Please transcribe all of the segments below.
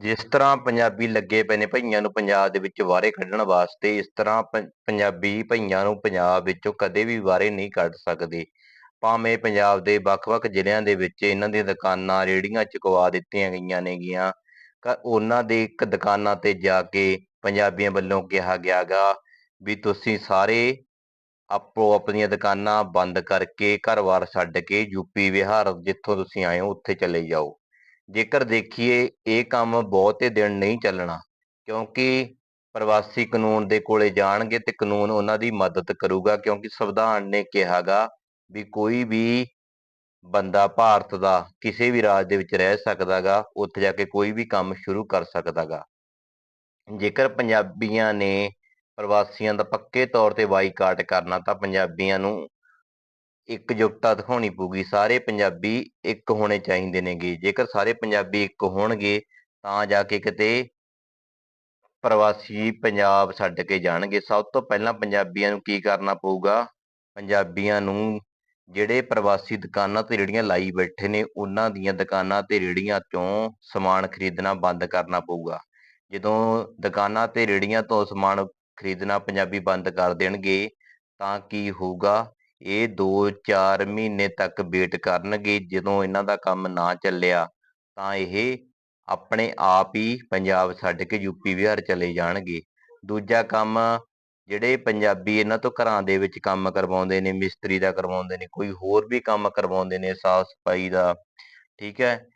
ਜਿਸ ਤਰ੍ਹਾਂ ਪੰਜਾਬੀ ਲੱਗੇ ਪਏ ਨੇ ਭਈਆਂ ਨੂੰ ਪੰਜਾਬ ਦੇ ਵਿੱਚ ਬਾਹਰੇ ਕੱਢਣ ਵਾਸਤੇ, ਇਸ ਤਰ੍ਹਾਂ ਪੰਜਾਬੀ ਭਈਆਂ ਨੂੰ ਪੰਜਾਬ ਵਿੱਚੋਂ ਕਦੇ ਵੀ ਬਾਹਰੇ ਨਹੀਂ ਕੱਢ ਸਕਦੇ। ਭਾਵੇਂ ਪੰਜਾਬ ਦੇ ਵੱਖ-ਵੱਖ ਜ਼ਿਲ੍ਹਿਆਂ ਦੇ ਵਿੱਚ ਇਹਨਾਂ ਦੀਆਂ ਦੁਕਾਨਾਂ ਰੇੜੀਆਂ ਚੁਕਵਾ ਦਿੱਤੀਆਂ ਗਈਆਂ ਨੇਗੀਆਂ ਕ- ਉਹਨਾਂ ਦੇ ਇੱਕ ਦੁਕਾਨਾਂ ਤੇ ਜਾ ਕੇ ਪੰਜਾਬੀਆਂ ਵੱਲੋਂ ਕਿਹਾ ਗਿਆਗਾ ਵੀ ਤੁਸੀਂ ਸਾਰੇ ਆਪੋ ਆਪਣੀਆਂ ਦੁਕਾਨਾਂ ਬੰਦ ਕਰਕੇ ਘਰ-ਬਾਰ ਛੱਡ ਕੇ ਯੂਪੀ ਬਿਹਾਰ ਜਿੱਥੋਂ ਤੁਸੀਂ ਆਏ ਹੋ, ਉੱਥੇ ਚਲੇ ਜਾਓ। ਜੇਕਰ ਦੇਖੀਏ, ਇਹ ਕੰਮ ਬਹੁਤੇ ਦਿਨ ਨਹੀਂ ਚੱਲਣਾ, ਕਿਉਂਕਿ ਪ੍ਰਵਾਸੀ ਕਾਨੂੰਨ ਦੇ ਕੋਲੇ ਜਾਣਗੇ ਤੇ ਕਾਨੂੰਨ ਉਹਨਾਂ ਦੀ ਮਦਦ ਕਰੂਗਾ, ਕਿਉਂਕਿ ਸੰਵਿਧਾਨ ਨੇ ਕਿਹਾਗਾ ਵੀ ਕੋਈ ਵੀ ਬੰਦਾ ਭਾਰਤ ਦਾ ਕਿਸੇ ਵੀ ਰਾਜ ਦੇ ਵਿੱਚ ਰਹਿ ਸਕਦਾਗਾ, ਉੱਥੇ ਜਾ ਕੇ ਕੋਈ ਵੀ ਕੰਮ ਸ਼ੁਰੂ ਕਰ ਸਕਦਾਗਾ। ਜੇਕਰ ਪੰਜਾਬੀਆਂ ਨੇ ਪ੍ਰਵਾਸੀਆਂ ਦਾ ਪੱਕੇ ਤੌਰ ਤੇ ਬਾਈਕਾਟ ਕਰਨਾ, ਤਾਂ ਪੰਜਾਬੀਆਂ ਨੂੰ ਇਕਜੁੱਟਤਾ ਦਿਖਾਉਣੀ ਪਊਗੀ। ਸਾਰੇ ਪੰਜਾਬੀ ਇੱਕ ਹੋਣੇ ਚਾਹੀਦੇ ਨੇਗੇ। ਜੇਕਰ ਸਾਰੇ ਪੰਜਾਬੀ ਇੱਕ ਹੋਣਗੇ, ਤਾਂ ਜਾ ਕੇ ਕਿਤੇ ਪ੍ਰਵਾਸੀ ਪੰਜਾਬ ਛੱਡ ਕੇ ਜਾਣਗੇ। ਸਭ ਤੋਂ ਪਹਿਲਾਂ ਪੰਜਾਬੀਆਂ ਨੂੰ ਕੀ ਕਰਨਾ ਪਊਗਾ? ਪੰਜਾਬੀਆਂ ਨੂੰ ਜਿਹੜੇ ਪ੍ਰਵਾਸੀ ਦੁਕਾਨਾਂ ਤੇ ਰੇੜੀਆਂ ਲਾਈ ਬੈਠੇ ਨੇ, ਉਹਨਾਂ ਦੀਆਂ ਦੁਕਾਨਾਂ ਤੇ ਰੇੜੀਆਂ ਤੋਂ ਸਮਾਨ ਖਰੀਦਣਾ ਬੰਦ ਕਰਨਾ ਪਊਗਾ। ਜਦੋਂ ਦੁਕਾਨਾਂ ਤੇ ਰੇੜੀਆਂ ਤੋਂ ਸਮਾਨ ਖਰੀਦਣਾ ਪੰਜਾਬੀ ਬੰਦ ਕਰ ਦੇਣਗੇ, ਤਾਂ ਕੀ ਹੋਊਗਾ? ਇਹ 2-4 ਮਹੀਨੇ ਤੱਕ ਵੇਟ ਕਰਨਗੇ। ਜਦੋਂ ਇਹਨਾਂ ਦਾ ਕੰਮ ਨਾ ਚੱਲਿਆ, ਤਾਂ ਇਹ ਆਪਣੇ ਆਪ ਹੀ ਪੰਜਾਬ ਛੱਡ ਕੇ ਯੂਪੀ ਬਿਹਾਰ ਚਲੇ ਜਾਣਗੇ। ਦੂਜਾ ਕੰਮ, ਜਿਹੜੇ ਪੰਜਾਬੀ ਇਹਨਾਂ ਤੋਂ ਘਰਾਂ ਦੇ ਵਿੱਚ ਕੰਮ ਕਰਵਾਉਂਦੇ ਨੇ, ਮਿਸਤਰੀ ਦਾ ਕਰਵਾਉਂਦੇ ਨੇ, ਕੋਈ ਹੋਰ ਵੀ ਕੰਮ ਕਰਵਾਉਂਦੇ ਨੇ, ਸਾਫ਼ ਸਫ਼ਾਈ ਦਾ, ਠੀਕ ਹੈ,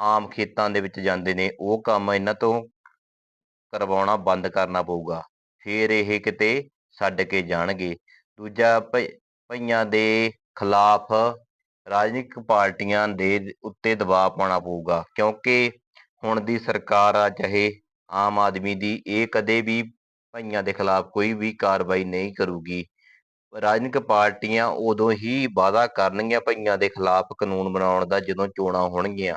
ਆਮ ਖੇਤਾਂ ਦੇ ਵਿੱਚ ਜਾਂਦੇ ਨੇ, ਉਹ ਕੰਮ ਇਹਨਾਂ ਤੋਂ ਕਰਵਾਉਣਾ ਬੰਦ ਕਰਨਾ ਪਊਗਾ। ਫਿਰ ਇਹ ਕਿਤੇ ਛੱਡ ਕੇ ਜਾਣਗੇ। ਦੂਜਾ ਭਈ- ਦੇ ਖਿਲਾਫ ਰਾਜਨੀਤਿਕ ਪਾਰਟੀਆਂ ਦੇ ਉੱਤੇ ਦਬਾਅ ਪਾਉਣਾ ਪਊਗਾ, ਕਿਉਂਕਿ ਹੁਣ ਦੀ ਸਰਕਾਰ ਆ ਚਾਹੇ ਆਮ ਆਦਮੀ ਦੀ, ਇਹ ਕਦੇ ਵੀ ਭਈਆਂ ਦੇ ਖਿਲਾਫ ਕੋਈ ਵੀ ਕਾਰਵਾਈ ਨਹੀਂ ਕਰੂਗੀ। ਰਾਜਨੀਤਿਕ ਪਾਰਟੀਆਂ ਉਦੋਂ ਹੀ ਵਾਅਦਾ ਕਰਨਗੀਆਂ ਭਈਆਂ ਦੇ ਖਿਲਾਫ ਕਾਨੂੰਨ ਬਣਾਉਣ ਦਾ, ਜਦੋਂ ਚੋਣਾਂ ਹੋਣਗੀਆਂ।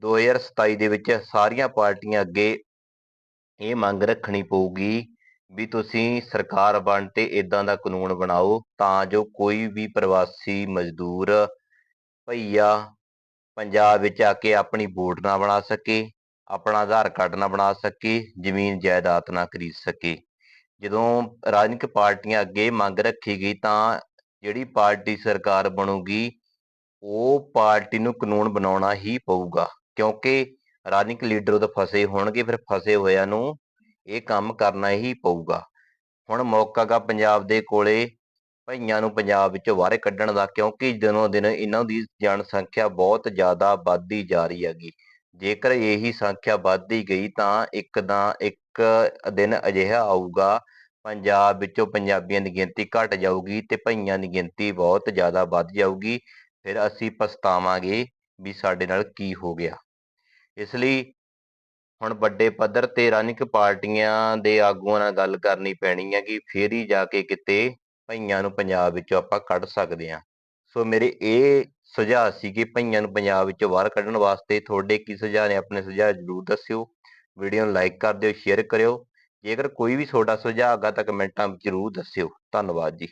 2027 ਦੇ ਵਿੱਚ ਸਾਰੀਆਂ ਪਾਰਟੀਆਂ ਅੱਗੇ ਇਹ ਮੰਗ ਰੱਖਣੀ ਪਊਗੀ ਵੀ ਤੁਸੀਂ ਸਰਕਾਰ ਬਣ ਤੇ ਇਦਾਂ ਦਾ ਕਾਨੂੰਨ ਬਣਾਓ ਤਾਂ ਜੋ ਕੋਈ ਵੀ ਪ੍ਰਵਾਸੀ ਮਜ਼ਦੂਰ ਭਈਆ ਪੰਜਾਬ ਵਿੱਚ ਆ ਕੇ ਆਪਣੀ ਵੋਟ ਨਾ ਬਣਾ ਸਕੇ, ਆਪਣਾ ਆਧਾਰ ਕਾਰਡ ਨਾ ਬਣਾ ਸਕੇ, ਜ਼ਮੀਨ ਜਾਇਦਾਦ ਨਾ ਖਰੀਦ ਸਕੇ। ਜਦੋਂ ਰਾਜਨੀਤਿਕ ਪਾਰਟੀਆਂ ਅੱਗੇ ਮੰਗ ਰੱਖੀ ਗਈ ਤਾਂ ਜਿਹੜੀ ਪਾਰਟੀ ਸਰਕਾਰ ਬਣੂਗੀ, ਉਹ ਪਾਰਟੀ ਨੂੰ ਕਾਨੂੰਨ ਬਣਾਉਣਾ ਹੀ ਪਊਗਾ। ਕਿਉਂਕਿ ਰਾਜਨੀਤਿਕ ਲੀਡਰ ਉਹਦੇ ਫਸੇ ਹੋਣਗੇ, ਫਿਰ ਫਸੇ ਹੋਇਆਂ ਨੂੰ ਇਹ ਕੰਮ ਕਰਨਾ ਹੀ ਪਊਗਾ। ਹੁਣ ਮੌਕਾ ਗਾ ਪੰਜਾਬ ਦੇ ਕੋਲੇ, ਭਈਆਂ ਨੂੰ ਪੰਜਾਬ ਵਿੱਚੋਂ ਬਾਹਰ ਕੱਢਣ ਦਾ, ਕਿਉਂਕਿ ਦਿਨੋਂ ਦਿਨ ਇਹਨਾਂ ਦੀ ਜਨਸੰਖਿਆ ਬਹੁਤ ਜ਼ਿਆਦਾ ਵੱਧਦੀ ਜਾ ਰਹੀ ਹੈਗੀ। ਜੇਕਰ ਇਹੀ ਸੰਖਿਆ ਵੱਧਦੀ ਗਈ ਤਾਂ ਇੱਕ ਦਾ ਇੱਕ ਦਿਨ ਅਜਿਹਾ ਆਊਗਾ, ਪੰਜਾਬ ਵਿੱਚੋਂ ਪੰਜਾਬੀਆਂ ਦੀ ਗਿਣਤੀ ਘਟ ਜਾਊਗੀ ਤੇ ਭਈਆਂ ਦੀ ਗਿਣਤੀ ਬਹੁਤ ਜ਼ਿਆਦਾ ਵੱਧ ਜਾਊਗੀ। ਫਿਰ ਅਸੀਂ ਪਛਤਾਵਾਂਗੇ ਵੀ ਸਾਡੇ ਨਾਲ ਕੀ ਹੋ ਗਿਆ। ਇਸ ਲਈ ਹੁਣ ਵੱਡੇ ਪੱਧਰ ਤੇ ਰਾਜਨੀਤਿਕ ਪਾਰਟੀਆਂ ਦੇ ਆਗੂਆਂ ਨਾਲ ਗੱਲ ਕਰਨੀ ਪੈਣੀ ਹੈ ਕਿ ਫੇਰ ਹੀ ਜਾ ਕੇ ਕਿਤੇ ਭਈਆਂ ਨੂੰ ਪੰਜਾਬ ਵਿੱਚੋਂ ਆਪਾਂ ਕੱਢ ਸਕਦੇ ਹਾਂ ਸੋ ਮੇਰੇ ਇਹ ਸੁਝਾਅ ਸੀ ਕਿ ਭਈਆਂ ਨੂੰ ਪੰਜਾਬ ਵਿੱਚੋਂ ਬਾਹਰ ਕੱਢਣ ਵਾਸਤੇ ਤੁਹਾਡੇ ਕੀ ਸੁਝਾਅ ਨੇ, ਆਪਣੇ ਸੁਝਾਅ ਜ਼ਰੂਰ ਦੱਸਿਓ। ਵੀਡੀਓ ਨੂੰ ਲਾਈਕ ਕਰ ਦਿਓ ਸ਼ੇਅਰ ਕਰਿਓ। ਜੇਕਰ ਕੋਈ ਵੀ ਤੁਹਾਡਾ ਸੁਝਾਅ ਹੈਗਾ ਤਾਂ ਕਮੈਂਟਾਂ ਵਿੱਚ ਜ਼ਰੂਰ ਦੱਸਿਓ। ਧੰਨਵਾਦ ਜੀ।